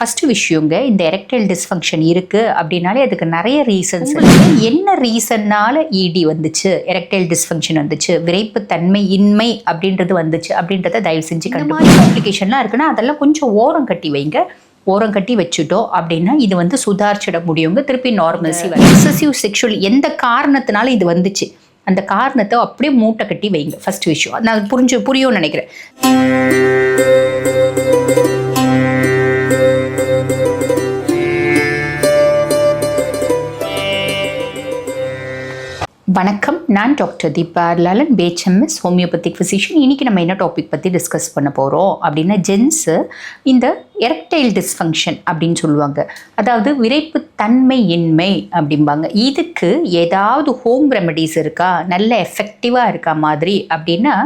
First விஷயங்க இந்த erectile dysfunction இருக்கு அப்படின்னாலே அதுக்கு நிறைய ரீசன்ஸ் என்ன ரீசன்னால இடி வந்துச்சு? எரெக்டைல் டிஸ்ஃபங்க்ஷன் வந்துச்சு? விரைப்பு தன்மை இன்மை அப்படின்றது வந்துச்சு? அப்படின்றத தயவு செஞ்சு கண்டுபிடி. காம்ப்ளிகேஷன்லாம் இருக்குன்னா அதெல்லாம் கொஞ்சம் ஓரம் கட்டி வைங்க. ஓரம் கட்டி வச்சுட்டோம் அப்படின்னா இது வந்து சுதாரிச்சிட முடியுங்க. திருப்பி நார்மல்சி எக்ஸசிவ் செக்ஷுவல் எந்த காரணத்தினால இது வந்துச்சு? அந்த காரணத்தை அப்படியே மூட்டை கட்டி வைங்க. ஃபர்ஸ்ட் விஷயம் நான் புரிஞ்சு புரியும்னு நினைக்கிறேன். வணக்கம். நான் doctor Deepa Lalan BHMS homeopathic physician இன்னைக்கு நம்ம என்ன டாபிக் பற்றி டிஸ்கஸ் பண்ண போகிறோம் அப்படின்னா ஜென்ஸு இந்த எரக்டைல் டிஸ்ஃபங்க்ஷன் அப்படின்னு சொல்லுவாங்க. அதாவது விரைப்பு தன்மை இன்மை அப்படிம்பாங்க. இதுக்கு ஏதாவது ஹோம் ரெமெடிஸ் இருக்கா? நல்ல எஃபெக்டிவாக இருக்கா மாதிரி அப்படின்னா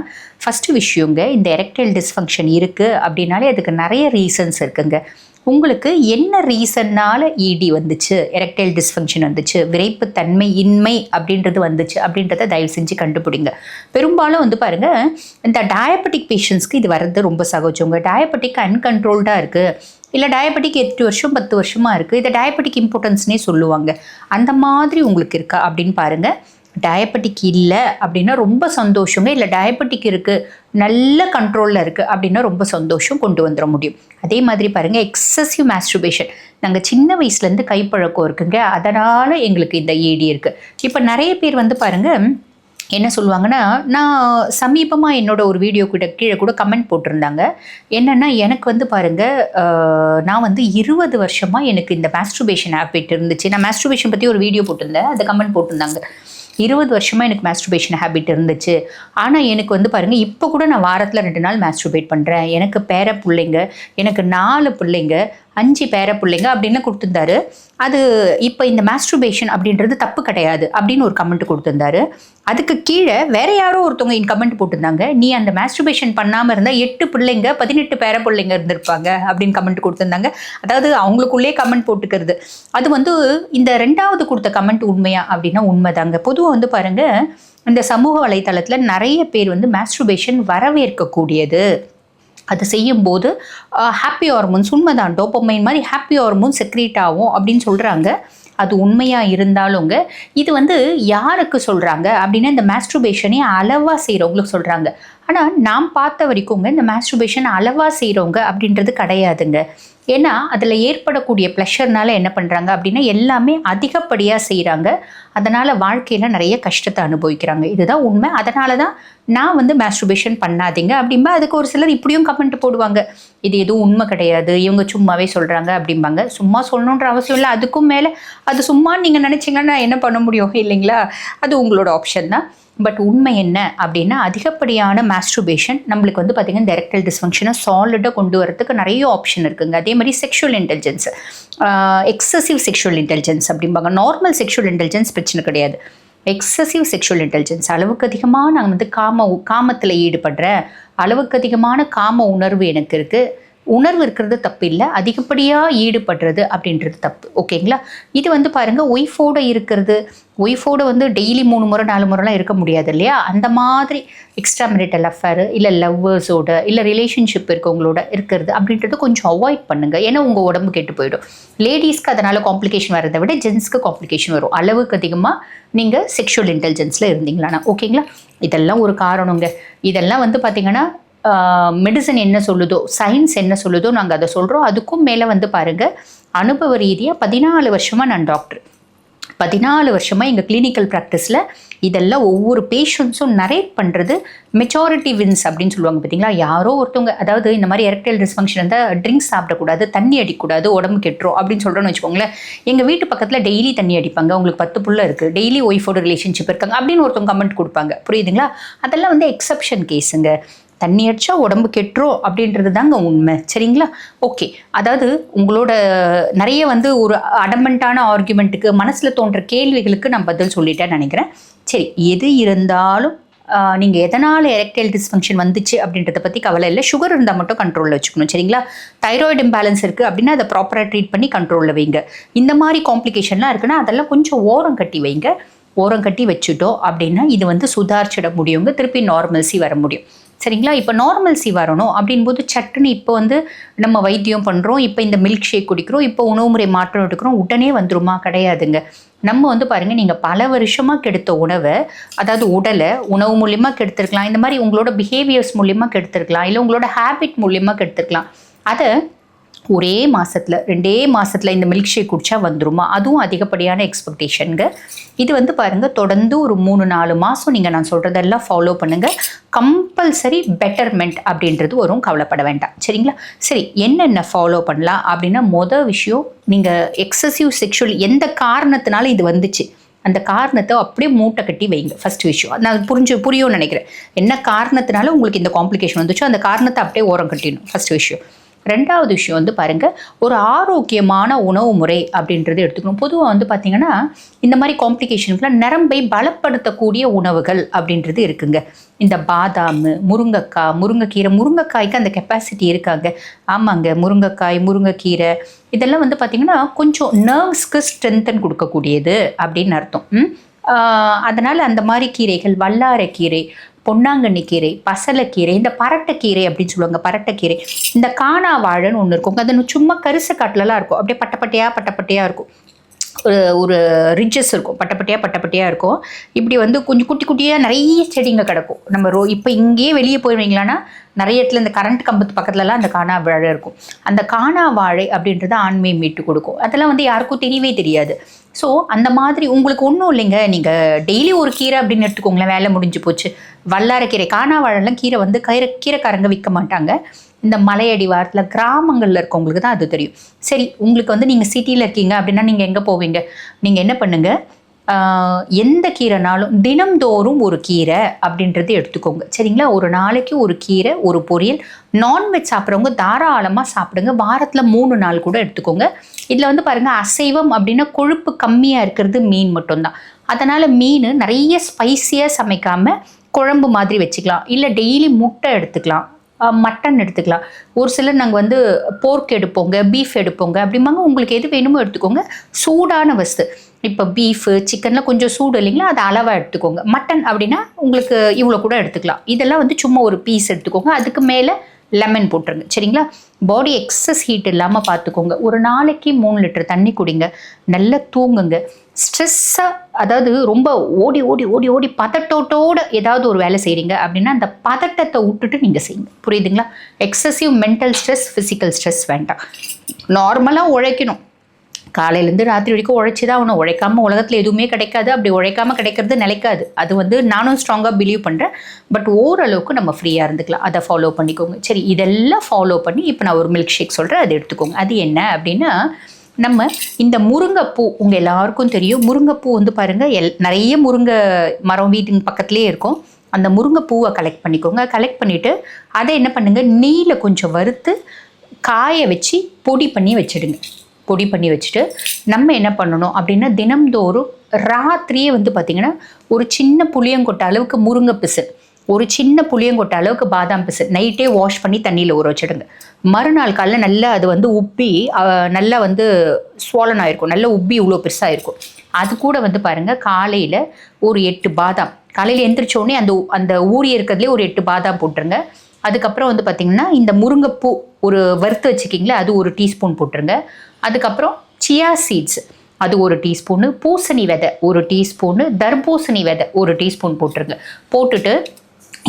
ஃபஸ்ட்டு விஷயங்க இந்த எரக்டைல் டிஸ்ஃபங்க்ஷன் இருக்குது அப்படின்னாலே அதுக்கு நிறைய ரீசன்ஸ் இருக்குங்க. உங்களுக்கு என்ன ரீசன்னால இடி வந்துச்சு? எரெக்டைல் டிஸ்ஃபங்க்ஷன் வந்துச்சு. விரைப்பு தன்மை இன்மை அப்படின்றது வந்துச்சு. அப்படின்றத தயவு செஞ்சு கண்டுபிடிங்க. பெரும்பாலும் வந்து பாருங்க இந்த டயபெட்டிக் பேஷண்ட்ஸ்க்கு இது வர்றது ரொம்ப சகஜங்க டயபெட்டிக் அன்கண்ட்ரோல்டாக இருக்குது இல்லை டயபெட்டிக் எட்டு வருஷம் பத்து வருஷமாக இருக்குது இதை டயபெட்டிக் இம்பார்ட்டன்ஸ்னே சொல்லுவாங்க. அந்த மாதிரி உங்களுக்கு இருக்கா அப்படின்னு பாருங்கள் டயபெட்டிக் இல்லை அப்படின்னா ரொம்ப சந்தோஷங்க இல்லை. டயபெட்டிக் இருக்குது நல்ல கண்ட்ரோலில் இருக்குது அப்படின்னா ரொம்ப சந்தோஷம் கொண்டு வந்துட முடியும். அதே மாதிரி பாருங்கள் எக்ஸசிவ் மாஸ்ட்ருபேஷன் நாங்கள் சின்ன வயசுலேருந்து கைப்பழக்கம் இருக்குங்க. அதனால் எங்களுக்கு இந்த ஏடி இருக்குது இப்போ நிறைய பேர் வந்து பாருங்கள் என்ன சொல்லுவாங்கன்னா நான் சமீபமாக என்னோட ஒரு வீடியோ கிட்ட கீழே கூட கமெண்ட் போட்டிருந்தாங்க. என்னென்னா எனக்கு வந்து பாருங்கள் நான் வந்து இருபது வருஷமாக எனக்கு இந்த மாஸ்ட்ருபேஷன் ஆப் இருந்துச்சு. நான் மாஸ்ட்ருபேஷன் பற்றி ஒரு வீடியோ போட்டிருந்தேன். அதை கமெண்ட் போட்டிருந்தாங்க. இருபது வருஷமாக எனக்கு மேஸ்ட்ருபேஷன் ஹேபிட் இருந்துச்சு. ஆனால் எனக்கு வந்து பாருங்கள் இப்போ கூட நான் வாரத்தில் ரெண்டு நாள் மேஸ்ட்ருபேட் பண்ணுறேன் எனக்கு பேர பிள்ளைங்க எனக்கு நாலு பிள்ளைங்க அஞ்சு பேர பிள்ளைங்க அப்படின்னு கொடுத்துருந்தாரு. அது இப்போ இந்த மாஸ்ட்ருபேஷன் அப்படின்றது தப்பு கிடையாது அப்படின்னு ஒரு கமெண்ட் கொடுத்துருந்தாரு. அதுக்கு கீழே வேற யாரோ ஒருத்தவங்க இன் கமெண்ட் போட்டிருந்தாங்க. நீ அந்த மாஸ்ட்ருபேஷன் பண்ணாமல் இருந்தால் எட்டு பிள்ளைங்க பதினெட்டு பேர பிள்ளைங்க இருந்திருப்பாங்க அப்படின்னு கமெண்ட் கொடுத்துருந்தாங்க. அதாவது அவங்களுக்குள்ளே கமெண்ட் போட்டுக்கிறது. அது வந்து இந்த ரெண்டாவது கொடுத்த கமெண்ட் உண்மையா அப்படின்னா உண்மைதாங்க. பொதுவாக வந்து பாருங்கள் இந்த சமூக வலைத்தளத்தில் நிறைய பேர் வந்து மாஸ்ட்ருபேஷன் வரவேற்கக்கூடியது. அது செய்யும்போது ஹாப்பி ஹார்மோன்ஸ் உண்மைதான் டோப்பமைன் மாதிரி ஹாப்பி ஹார்மோன் செக்ரேட் ஆகும் அப்படின்னு சொல்கிறாங்க அது உண்மையாக இருந்தாலுங்க இது வந்து யாருக்கு சொல்கிறாங்க அப்படின்னா இந்த மாஸ்ட்ருபேஷனே அளவாக செய்கிறவங்களுக்கு சொல்கிறாங்க ஆனால் நாம் பார்த்த வரைக்குங்க இந்த மாஸ்ட்ருபேஷன் அளவாக செய்கிறவங்க அப்படின்றது கிடையாதுங்க. ஏன்னா அதில் ஏற்படக்கூடிய ப்ளஷர்னால என்ன பண்ணுறாங்க அப்படின்னா எல்லாமே அதிகப்படியாக செய்கிறாங்க அதனால் வாழ்க்கையில் நிறைய கஷ்டத்தை அனுபவிக்கிறாங்க. இதுதான் உண்மை. அதனால தான் நான் வந்து மேஸ்ட்ருபேஷன் பண்ணாதீங்க அப்படிம்பா. அதுக்கு ஒரு சிலர் இப்படியும் கமெண்ட் போடுவாங்க. இது எதுவும் உண்மை கிடையாது. இவங்க சும்மாவே சொல்கிறாங்க அப்படிம்பாங்க. சும்மா சொல்லணுன்ற அவசியம் இல்லை. அதுக்கும் மேலே அது சும்மா நீங்கள் நினச்சிங்கன்னா நான் என்ன பண்ண முடியும்? இல்லைங்களா? அது உங்களோட ஆப்ஷன் தான். பட் உண்மை என்ன அப்படின்னா அதிகப்படியான மாஸ்ட்ருபேஷன் நம்மளுக்கு வந்து பார்த்திங்கன்னா இந்த எரெக்டல் டிஸ்ஃபங்க்ஷனை சாலிடாக கொண்டு வரதுக்கு நிறைய ஆப்ஷன் இருக்குங்க. அதே மாதிரி sexual intelligence excessive sexual intelligence அப்படிம்பாங்க. நார்மல் செக்ஷுவல் இன்டெலிஜென்ஸ் பிரச்சனை கிடையாது. எக்ஸசிவ் செக்ஷுவல் இன்டெலிஜென்ஸ் அளவுக்கு அதிகமாக நான் வந்து காம காமத்தில் ஈடுபடுறேன் அளவுக்கு அதிகமான காம உணர்வு எனக்கு இருக்குது உணர்வு இருக்கிறது தப்பு இல்லை அதிகப்படியாக ஈடுபடுறது அப்படின்றது தப்பு. ஓகேங்களா? இது வந்து பாருங்கள் ஒய்ஃபோட இருக்கிறது ஒய்ஃபோட வந்து டெய்லி மூணு முறை நாலு முறைலாம் இருக்க முடியாது இல்லையா? அந்த மாதிரி எக்ஸ்ட்ரா மெரிட்டல் அஃபேர் இல்லை லவ்வர்ஸோட இல்லை ரிலேஷன்ஷிப் இருக்கவங்களோட இருக்கிறது அப்படின்றது கொஞ்சம் அவாய்ட் பண்ணுங்கள் ஏன்னா உங்கள் உடம்பு கெட்டு போயிடும். லேடிஸ்க்கு அதனால் காம்ப்ளிகேஷன் வரதை விட ஜென்ஸ்க்கு காம்ப்ளிகேஷன் வரும். அளவுக்கு அதிகமாக நீங்கள் செக்ஷுவல் இன்டெலிஜென்ஸில் இருந்தீங்களாண்ணா ஓகேங்களா? இதெல்லாம் ஒரு காரணங்க. இதெல்லாம் வந்து பார்த்திங்கன்னா மெடிசன் என்ன சொல்லுதோ சயின்ஸ் என்ன சொல்லுதோ நாங்கள் அதை சொல்கிறோம் அதுக்கும் மேலே வந்து பாருங்கள் அனுபவ ரீதியாக பதினாலு வருஷமாக நான் டாக்டர் பதினாலு வருஷமாக எங்கள் கிளினிக்கல் ப்ராக்டிஸில் இதெல்லாம் ஒவ்வொரு பேஷண்ட்ஸும் நரேட் பண்ணுறது மெச்சாரிட்டி வின்ஸ் அப்படின்னு சொல்லுவாங்க பார்த்தீங்களா யாரோ ஒருத்தவங்க அதாவது இந்த மாதிரி எரக்டைல் டிஸ்ஃபங்க்ஷன் இருந்தால் ட்ரிங்க்ஸ் சாப்பிடக்கூடாது தண்ணி அடிக்கக்கூடாது உடம்பு கெட்டுரும் அப்படின்னு சொல்கிறோன்னு வச்சுக்கோங்களேன். எங்கள் வீட்டு பக்கத்தில் டெய்லி தண்ணி அடிப்பாங்க. உங்களுக்கு பத்து புள்ள இருக்குது டெய்லி ஒய்ஃபோட ரிலேஷன்ஷிப் இருக்காங்க அப்படின்னு ஒருத்தவங்க கமெண்ட் கொடுப்பாங்க. புரியுதுங்களா? அதெல்லாம் வந்து எக்ஸப்ஷன் கேஸுங்க தண்ணி அடித்தா உடம்பு கெட்டுரும் அப்படின்றது தாங்க உண்மை. சரிங்களா? ஓகே அதாவது உங்களோட நிறைய வந்து ஒரு அடமெண்ட்டான ஆர்குமெண்ட்டுக்கு மனசில் தோன்ற கேள்விகளுக்கு நான் பதில் சொல்லிட்டேன்னு நினைக்கிறேன். சரி எது இருந்தாலும் நீங்கள் எதனால் எரெக்டைல் டிஸ்ஃபங்க்ஷன் வந்துச்சு அப்படின்றத பற்றி கவலை இல்லை. சுகர் இருந்தால் மட்டும் கண்ட்ரோலில் வச்சுக்கணும் சரிங்களா? தைராய்டு இம்பேலன்ஸ் இருக்குது அப்படின்னா அதை ப்ராப்பராக ட்ரீட் பண்ணி கண்ட்ரோலில் வைங்க. இந்த மாதிரி காம்ப்ளிகேஷன்லாம் இருக்குன்னா அதெல்லாம் கொஞ்சம் ஓரம் கட்டி வைங்க. ஓரம் கட்டி வச்சுட்டோம் அப்படின்னா இது வந்து சுதாரிச்சிட முடியுங்க. திருப்பி நார்மல்சி வர முடியும். சரிங்களா? இப்போ நார்மல்சி வரணும் அப்படின்போது சட்டுன்னு இப்போ வந்து நம்ம வைத்தியம் பண்ணுறோம் இப்போ இந்த மில்க் ஷேக் குடிக்கிறோம் இப்போ உணவு முறை மாற்றம் எடுக்கிறோம் உடனே வந்துருமா? கிடையாதுங்க. நம்ம வந்து பாருங்கள் நீங்கள் பல வருஷமாக கெடுத்த உணவை அதாவது உடலை உணவு மூலிமா கெடுத்துருக்கலாம். இந்த மாதிரி உங்களோட பிஹேவியர்ஸ் மூலிமா கெடுத்துருக்கலாம். இல்லை உங்களோட ஹேபிட் மூலிமா கெடுத்துருக்கலாம். அதை ஒரே மாதத்தில் ரெண்டே மாதத்தில் இந்த மில்க் ஷேக் குடிச்சா வந்துருமா? அதுவும் அதிகப்படியான எக்ஸ்பெக்டேஷனுங்க இது வந்து பாருங்கள் தொடர்ந்து ஒரு மூணு நாலு மாதம் நீங்கள் நான் சொல்கிறதெல்லாம் ஃபாலோ பண்ணுங்கள் கம்பல்சரி பெட்டர்மெண்ட் அப்படின்றது வரும் கவலைப்பட வேண்டாம். சரிங்களா? சரி என்னென்ன ஃபாலோ பண்ணலாம்? அப்படின்னா மொதல் விஷயம் நீங்கள் எக்ஸசிவ் செக்ஷுவல் எந்த காரணத்தினால இது வந்துச்சு? அந்த காரணத்தை அப்படியே மூட்டை கட்டி வைங்க ஃபர்ஸ்ட் விஷயம். நான் புரிஞ்சு புரியும்னு நினைக்கிறேன். என்ன காரணத்தினால உங்களுக்கு இந்த காம்ப்ளிகேஷன் வந்துச்சோ அந்த காரணத்தை அப்படியே ஓரம் கட்டிடணும் ஃபர்ஸ்ட் விஷயம். ரெண்டாவது விஷயம் வந்து பாருங்க ஒரு ஆரோக்கியமான உணவு முறை அப்படின்றது எடுத்துக்கணும். பொதுவாக வந்து பார்த்திங்கன்னா இந்த மாதிரி காம்ப்ளிகேஷனுக்குலாம் நரம்பை பலப்படுத்தக்கூடிய உணவுகள் அப்படின்றது இருக்குங்க. இந்த பாதாம் முருங்கைக்காய் முருங்கைக்கீரை முருங்கைக்காய்க்கு அந்த கெப்பாசிட்டி இருக்காங்க. ஆமாங்க முருங்கைக்காய் முருங்கைக்கீரை இதெல்லாம் வந்து பார்த்திங்கன்னா கொஞ்சம் நர்வ்ஸ்க்கு ஸ்ட்ரென்தன் கொடுக்கக்கூடியது அப்படின்னு அர்த்தம். அதனால் அந்த மாதிரி கீரைகள் வல்லாரைக்கீரை பொன்னாங்கண்ணி கீரை பசலைக்கீரை இந்த பரட்டைக்கீரை அப்படின்னு சொல்லுவாங்க பரட்டைக்கீரை. இந்த காணா வாழைன்னு ஒன்று இருக்கும். அது சும்மா கரிச காட்டிலலாம் இருக்கும். அப்படியே பட்டப்பட்டையா பட்டப்பட்டையா இருக்கும். ஒரு ஒரு ரிட்ஜஸ் இருக்கும். பட்டப்பட்டியாக பட்டப்பட்டியாக இருக்கும். இப்படி வந்து கொஞ்சம் குட்டி குட்டியாக நிறைய செடிங்க கிடக்கும். நம்ம ரோ இப்போ இங்கேயே வெளியே போயிருவீங்களான்னா நிறைய இடத்துல இந்த கரண்ட் கம்பத்து பக்கத்துலலாம் அந்த காணா வாழை இருக்கும். அந்த காணா வாழை அப்படின்றது ஆண்மையை மீட்டு கொடுக்கும். அதெல்லாம் வந்து யாருக்கும் தெரியவே தெரியாது. ஸோ அந்த மாதிரி உங்களுக்கு ஒன்றும் இல்லைங்க. நீங்கள் டெய்லி ஒரு கீரை அப்படின்னு எடுத்துக்கோங்களேன். வேலை முடிஞ்சு போச்சு. வல்லாரக்கீரை காணா வாழைலாம் கீரை வந்து கீரை கீரைக்காரங்க விற்க மாட்டாங்க. இந்த மலையடி வாரத்தில் கிராமங்களில் இருக்கவங்களுக்கு தான் அது தெரியும். சரி உங்களுக்கு வந்து நீங்கள் சிட்டியில் இருக்கீங்க அப்படின்னா நீங்கள் எங்கே போவீங்க? நீங்கள் என்ன பண்ணுங்கள் எந்த கீரைனாலும் தினம்தோறும் ஒரு கீரை அப்படின்றது எடுத்துக்கோங்க. சரிங்களா? ஒரு நாளைக்கு ஒரு கீரை ஒரு பொரியல் நான்வெஜ் சாப்பிட்றவங்க தாராளமாக சாப்பிடுங்க. வாரத்தில் மூணு நாள் கூட எடுத்துக்கோங்க. இதில் வந்து பாருங்கள் அசைவம் அப்படின்னா கொழுப்பு கம்மியாக இருக்கிறது மீன் மட்டும்தான். அதனால் மீன் நிறைய ஸ்பைசியாக சமைக்காமல் குழம்பு மாதிரி வச்சுக்கலாம். இல்லை டெய்லி முட்டை எடுத்துக்கலாம். மட்டன் எடுத்துக்கலாம். ஒரு சிலர் நாங்கள் வந்து போர்க் எடுப்போங்க பீஃப் எடுப்போங்க அப்படிம்பாங்க. உங்களுக்கு எது வேணுமோ எடுத்துக்கோங்க. சூடான வஸ்து. இப்போ பீஃபு சிக்கனில் கொஞ்சம் சூடு இல்லைங்களா அதை அளவாக எடுத்துக்கோங்க. மட்டன் அப்படின்னா உங்களுக்கு இவ்வளோ கூட எடுத்துக்கலாம். இதெல்லாம் வந்து சும்மா ஒரு பீஸ் எடுத்துக்கோங்க. அதுக்கு மேலே லெமன் போட்டுருங்க. சரிங்களா? பாடி எக்ஸஸ் ஹீட் இல்லாமல் பார்த்துக்கோங்க. ஒரு நாளைக்கு மூணு லிட்டர் தண்ணி குடிங்க. நல்லா தூங்குங்க. ஸ்ட்ரெஸ்ஸாக அதாவது ரொம்ப ஓடி ஓடி ஓடி ஓடி பதட்டத்தோட ஏதாவது ஒரு வேலை செய்கிறீங்க அப்படின்னா அந்த பதட்டத்தை விட்டுட்டு நீங்கள் செய்யுங்க. புரியுதுங்களா? Excessive mental stress physical stress வேண்டாம். நார்மலாக உழைக்கணும். காலையிலேருந்து ராத்திரி வரைக்கும் உழைச்சி தான் அவனை உழைக்காமல் உலகத்தில் எதுவுமே கிடைக்காது. அப்படி உழைக்காம கிடைக்கிறது நிலைக்காது. அது வந்து நானும் ஸ்ட்ராங்காக பிலீவ் பண்ணுறேன் பட் ஓரளவுக்கு நம்ம ஃப்ரீயாக இருந்துக்கலாம். அதை ஃபாலோ பண்ணிக்கோங்க. சரி இதெல்லாம் ஃபாலோ பண்ணி இப்போ நான் ஒரு மில்க் ஷேக் சொல்கிறேன் அதை எடுத்துக்கோங்க. அது என்ன அப்படின்னா நம்ம இந்த முருங்கைப்பூ உங்கள் எல்லாருக்கும் தெரியும். முருங்கைப்பூ வந்து பாருங்கள் எல் நிறைய முருங்கை மரம் வீட்டின் பக்கத்துலேயே இருக்கும். அந்த முருங்கைப்பூவை கலெக்ட் பண்ணிக்கோங்க. கலெக்ட் பண்ணிவிட்டு அதை என்ன பண்ணுங்கள் நெய்யில் கொஞ்சம் வறுத்து காய வச்சு பொடி பண்ணி வச்சிடுங்க. பொடி பண்ணி வச்சுட்டு நம்ம என்ன பண்ணணும் அப்படின்னா தினம்தோறும் ராத்திரியே வந்து பார்த்திங்கன்னா ஒரு சின்ன புளியங்கொட்டை அளவுக்கு முருங்கை பிசு. ஒரு சின்ன புளியங்கொட்டை அளவுக்கு பாதாம் பிசு நைட்டே வாஷ் பண்ணி தண்ணியில் ஊற வச்சிடுங்க. மறுநாள் காலைல நல்லா அது வந்து உப்பி நல்லா வந்து சோழன் ஆயிருக்கும். நல்லா உப்பி இவ்வளோ பெருசாக இருக்கும் அது கூட வந்து பாருங்கள் காலையில் ஒரு எட்டு பாதாம். காலையில் எந்திரிச்சோடனே அந்த அந்த ஊறி இருக்கிறதுலே ஒரு எட்டு பாதாம் போட்டுருங்க. அதுக்கப்புறம் வந்து பார்த்திங்கன்னா இந்த முருங்கைப்பூ ஒரு வறுத்து வச்சுக்கிங்களா அது ஒரு டீஸ்பூன் போட்டுருங்க. அதுக்கப்புறம் சியா சீட்ஸ் அது ஒரு டீஸ்பூனு. பூசணி விதை ஒரு டீஸ்பூனு. தர்பூசணி விதை ஒரு டீஸ்பூன் போட்டுருங்க. போட்டுட்டு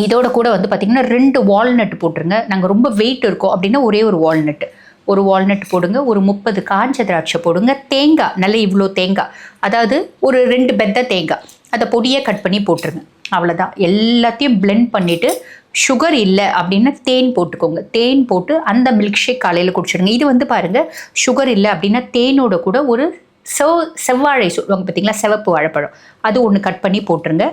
இதோட கூட வந்து பார்த்திங்கன்னா ரெண்டு வால்நட் போட்டுருங்க. நாங்கள் ரொம்ப வெயிட் இருக்கோம் அப்படின்னா ஒரே ஒரு வால்நட் ஒரு வால்நட் போடுங்க ஒரு முப்பது காஞ்ச திராட்சை போடுங்க. தேங்காய் நல்ல இவ்வளோ தேங்காய். அதாவது ஒரு ரெண்டு பெத்த தேங்காய். அதை பொடியை கட் பண்ணி போட்டுருங்க. அவ்வளோதான் எல்லாத்தையும் பிளெண்ட் பண்ணிவிட்டு சுகர் இல்லை அப்படின்னா தேன் போட்டுக்கோங்க. தேன் போட்டு அந்த மில்க் ஷேக் காலையில் குடிச்சிடுங்க. இது வந்து பாருங்கள் சுகர் இல்லை அப்படின்னா தேனோட கூட ஒரு செவ் செவ்வாழை சொல்லுவாங்க பார்த்தீங்களா சிவப்பு வாழைப்பழம். அது ஒன்று கட் பண்ணி போட்டுருங்க.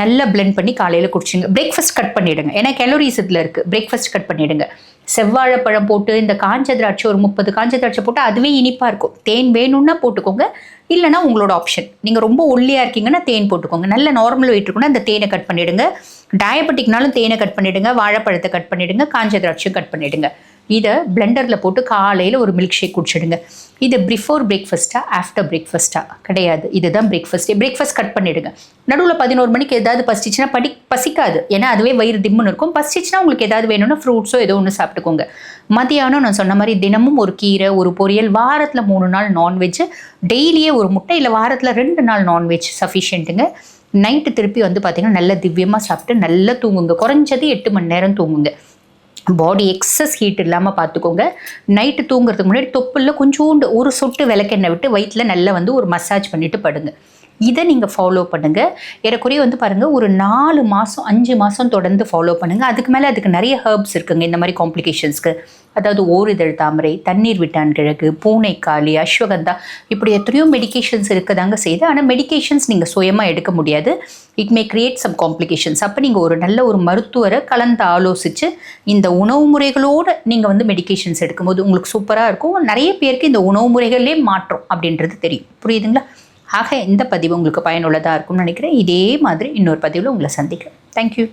நல்லா பிளெண்ட் பண்ணி காலையில் குடிச்சிங்க. பிரேக்ஃபாஸ்ட் கட் பண்ணிவிடுங்க ஏன்னா கேலோரிஸ் இதில் இருக்குது பிரேக்ஃபாஸ்ட் கட் பண்ணிவிடுங்க செவ்வாழைப்பழம் போட்டு இந்த காஞ்ச திராட்சை ஒரு முப்பது காஞ்ச திராட்சை போட்டு அதுவே இனிப்பாக இருக்கும். தேன் வேணும்னா போட்டுக்கோங்க. இல்லைனா உங்களோட ஆப்ஷன் நீங்கள் ரொம்ப ஒல்லியாக இருக்கீங்கன்னா தேன் போட்டுக்கோங்க. நல்ல நார்மல் வெயிட் இருக்குன்னா அந்த தேனை கட் பண்ணிவிடுங்க டயபெட்டிக்னாலும் தேனை கட் பண்ணிவிடுங்க வாழைப்பழத்தை கட் பண்ணிவிடுங்க காஞ்ச திராட்சையும் கட் பண்ணிவிடுங்க இதை பிளெண்டரில் போட்டு காலையில் ஒரு மில்க் ஷேக் குடிச்சிடுங்க. இது பிஃபோர் பிரேக்ஃபாஸ்ட்டா ஆஃப்டர் பிரேக்ஃபாஸ்ட்டா கிடையாது. இதுதான் பிரேக்ஃபாஸ்ட் பிரேக்ஃபாஸ்ட் கட் பண்ணிவிடுங்க நடுவில் பதினோரு மணிக்கு ஏதாவது பசிச்சுன்னா படி பசிக்காது. ஏன்னா அதுவே வயிறு திம்முன்னு இருக்கும். பசிச்சுன்னா உங்களுக்கு ஏதாவது வேணும்னா ஃப்ரூட்ஸோ ஏதோ ஒன்று சாப்பிட்டுக்கோங்க. மதியானம் நான் சொன்ன மாதிரி தினமும் ஒரு கீரை ஒரு பொரியல் வாரத்தில் மூணு நாள் நான்வெஜ் டெய்லியே ஒரு முட்டை இல்லை வாரத்தில் ரெண்டு நாள் நான்வெஜ் சஃபிஷியன்ட்டுங்க நைட்டு திருப்பி வந்து பார்த்தீங்கன்னா நல்ல திவ்யமாக சாப்பிட்டு நல்லா தூங்குங்க. குறைஞ்சது எட்டு மணி நேரம் தூங்குங்க. பாடி எக்ஸஸ் ஹீட் இல்லாமல் பார்த்துக்கோங்க. நைட்டு தூங்குறதுக்கு முன்னாடி தொப்புளில் கொஞ்சோண்டு ஒரு சொட்டு விளக்கெண்ணெய் விட்டு வயிற்றில் நல்லா வந்து ஒரு மசாஜ் பண்ணிவிட்டு படுங்க. இதை நீங்கள் ஃபாலோ பண்ணுங்கள் ஏறக்குறைய வந்து பாருங்கள் ஒரு நாலு மாதம் அஞ்சு மாதம் தொடர்ந்து ஃபாலோ பண்ணுங்கள் அதுக்கு மேலே அதுக்கு நிறைய ஹர்ப்ஸ் இருக்குங்க இந்த மாதிரி காம்ப்ளிகேஷன்ஸ்க்கு அதாவது ஓரிதழ் தாமரை தண்ணீர் விட்டான் கிழக்கு பூனைக்காளி அஸ்வகந்தா இப்படி எத்தனையோ மெடிகேஷன்ஸ் இருக்கதாங்க செய்யுது. ஆனால் மெடிகேஷன்ஸ் நீங்கள் சுயமாக எடுக்க முடியாது. It may create some complications அப்போ நீங்கள் ஒரு நல்ல ஒரு மருத்துவரை கலந்து ஆலோசித்து இந்த உணவு முறைகளோடு நீங்கள் வந்து மெடிகேஷன்ஸ் எடுக்கும்போது உங்களுக்கு சூப்பராக இருக்கும். நிறைய பேருக்கு இந்த உணவு முறைகளே மாற்றம் அப்படின்றது தெரியும். புரியுதுங்களா? ஆக இந்த பதிவு உங்களுக்கு பயனுள்ளதாக இருக்கும்னு நினைக்கிறேன். இதே மாதிரி இன்னொரு பதிவில் உங்களை சந்திக்கிறேன். தேங்க்யூ